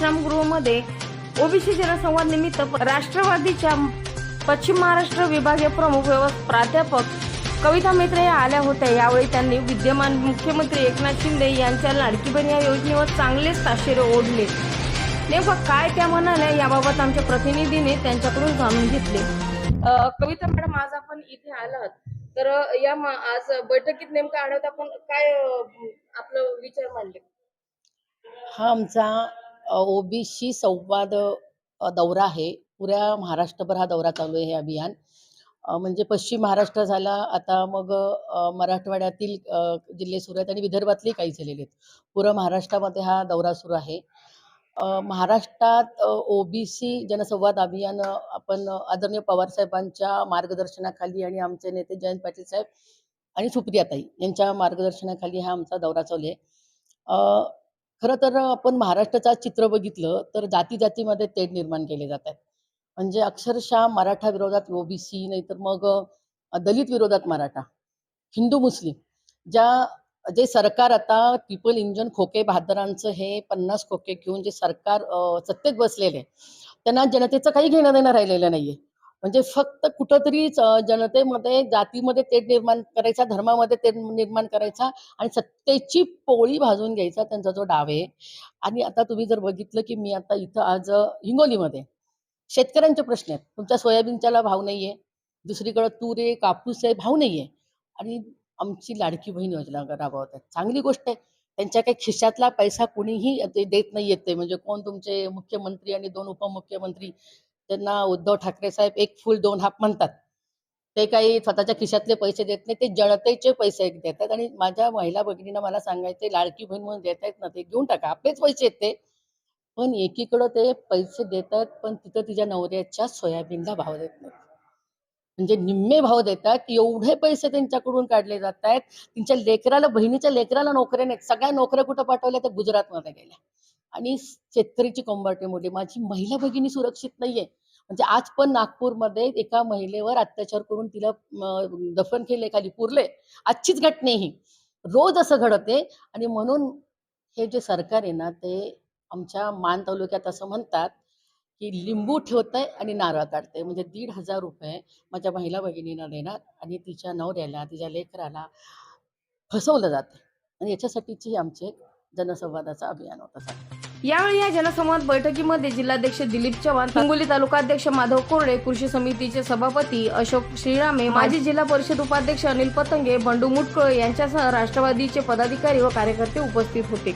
विश्रामगृहमध्ये OBC जनसंवाद निमित्त राष्ट्रवादीच्या पश्चिम महाराष्ट्र विभागीय प्रमुख प्राध्यापक कविता मित्रे या आल्या होत्या. यावेळी त्यांनी विद्यमान मुख्यमंत्री एकनाथ शिंदे यांच्या लाडकी बहीण या योजनेवर चांगलेच ताशेरे ओढले. नेमकं काय त्या म्हणाल्या याबाबत आमच्या प्रतिनिधीने त्यांच्याकडून जाणून घेतले. कविता मॅडम आज आपण इथे आलात. तर या आज बैठकीत नेमकं आढळत आपण काय आपलं विचार मांडले? हा आमचा ओबीसी संवाद दौरा आहे. पुऱ्या महाराष्ट्रभर हा दौरा चालू आहे हे अभियान. म्हणजे पश्चिम महाराष्ट्र झाला आता मग मराठवाड्यातील जिल्हे सुरू आहेत आणि विदर्भातले काही झालेले आहेत. पुरं महाराष्ट्रामध्ये हा दौरा सुरू आहे. महाराष्ट्रात ओबीसी जनसंवाद अभियान आपण आदरणीय पवारसाहेबांच्या मार्गदर्शनाखाली आणि आमचे नेते जयंत पाटील साहेब आणि सुप्रियाताई यांच्या मार्गदर्शनाखाली हा आमचा दौरा चालू आहे. खरं तर आपण महाराष्ट्राचं चित्र बघितलं तर जाती जातीमध्ये तेढ निर्माण केले जात आहेत. म्हणजे अक्षरशः मराठा विरोधात ओबीसी नाहीतर मग दलित विरोधात मराठा हिंदू मुस्लिम ज्या जे सरकार आता पीपल इंजन खोके बहादरांचं हे पन्नास खोके घेऊन जे सरकार सत्तेत बसलेले आहे, त्यांना जनतेचं काही घेणं देणं राहिलेलं नाहीये. म्हणजे फक्त कुठंतरी जनतेमध्ये जातीमध्ये तेढ निर्माण करायचा धर्मामध्ये तेढ निर्माण करायचा आणि सत्तेची पोळी भाजून घ्यायचा त्यांचा जो डाव आहे. आणि आता तुम्ही जर बघितलं की मी आता इथं आज हिंगोलीमध्ये शेतकऱ्यांचे प्रश्न आहेत. तुमच्या सोयाबीनच्याला भाव नाहीये दुसरीकडं तूर आहे कापूस आहे भाव नाहीये आणि आमची लाडकी बहीण योजना राबवत आहे चांगली गोष्ट आहे. त्यांच्या काही खिशातला पैसा कुणीही ते देत नाही ते. म्हणजे कोण तुमचे मुख्यमंत्री आणि दोन उपमुख्यमंत्री त्यांना उद्धव ठाकरे साहेब एक फुल दोन हाफ म्हणतात. ते काही स्वतःच्या खिशातले पैसे देत नाही ते जनतेचे पैसे देतात आणि माझ्या महिला भगिनींना मला सांगायचे लाडकी बहीण म्हणून देत आहेत ना ते घेऊन टाका आपलेच पैसे आहेत ते. पण एकीकडं ते पैसे देतात पण तिथं तिच्या नवऱ्याच्या सोयाबीनला भाव देत नाहीत. म्हणजे निम्मे भाव देतात एवढे पैसे त्यांच्याकडून काढले जात आहेत त्यांच्या लेकराला बहिणीच्या लेकराला नोकऱ्या नाहीत सगळ्या नोकऱ्या कुठं पाठवल्या? तर गुजरातमध्ये गेल्या. आणि शेतकरीची कंबरटी मोडली. माझी महिला भगिनी सुरक्षित नाहीये. म्हणजे आज पण नागपूरमध्ये एका महिलेवर अत्याचार करून तिला दफन केले खाली पुरले. आजचीच घटना ही. रोज असं घडते आणि म्हणून हे जे सरकार आहे ना ते आमच्या मान तालुक्यात असं म्हणतात की लिंबू ठेवतंय आणि नारळ काढतंय. म्हणजे दीड हजार रुपये माझ्या महिला भगिनीना देणार आणि तिच्या नवऱ्याला तिच्या लेकराला फसवलं जातं आणि याच्यासाठीची आमचे जनसंवादाचं अभियान होतं यावेळी या जनसंवाद बैठकीमध्ये जिल्हाध्यक्ष दिलीप चव्हाण हिंगोली तालुकाध्यक्ष माधव कोरडे कृषी समितीचे सभापती अशोक श्रीरामे माजी जिल्हा परिषद उपाध्यक्ष अनिल पतंगे बंडू मुटकळ यांच्यासह राष्ट्रवादीचे पदाधिकारी व कार्यकर्ते उपस्थित होते.